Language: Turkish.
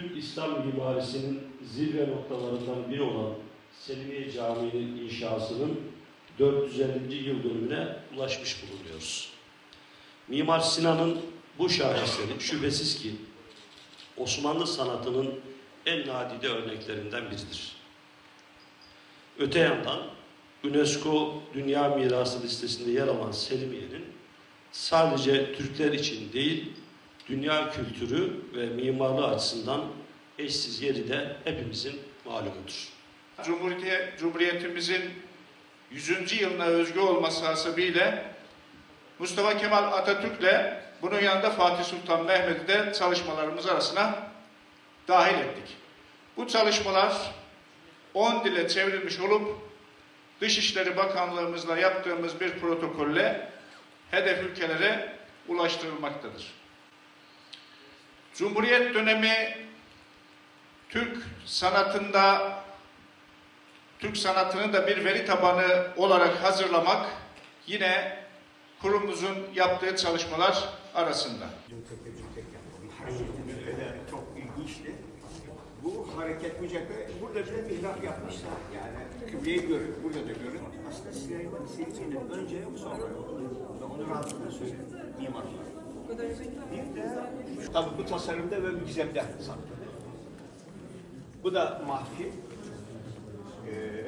Türk İslam mimarisinin zirve noktalarından biri olan Selimiye Camii'nin inşasının 450. yıl dönümüne ulaşmış bulunuyoruz. Mimar Sinan'ın bu şaheseri şüphesiz ki Osmanlı sanatının en nadide örneklerinden biridir. Öte yandan UNESCO Dünya Mirası listesinde yer alan Selimiye'nin sadece Türkler için değil, dünya kültürü ve mimarlığı açısından eşsiz yeri de hepimizin malumudur. Cumhuriyeti, Cumhuriyetimizin 100. yılına özgü olması hasebiyle Mustafa Kemal Atatürk'le bunun yanında Fatih Sultan Mehmet'i de çalışmalarımız arasına dahil ettik. Bu çalışmalar 10 dile çevrilmiş olup Dışişleri Bakanlığımızla yaptığımız bir protokolle hedef ülkelere ulaştırılmaktadır. Cumhuriyet dönemi Türk sanatında Türk sanatını da bir veri tabanı olarak hazırlamak yine kurumumuzun yaptığı çalışmalar arasında. Çok ilginçti. Bu hareket mücadele burada bile mihrap yapmışlar. Yani kübreyi görün, burada da görün. Aslında Süleyman Selimi'nin önce sonra onu rahatlıkla söyledi mimarlar. Bir de tabii bu tasarımda ve bu gizemde saklı. Bu da mahfi. Ee,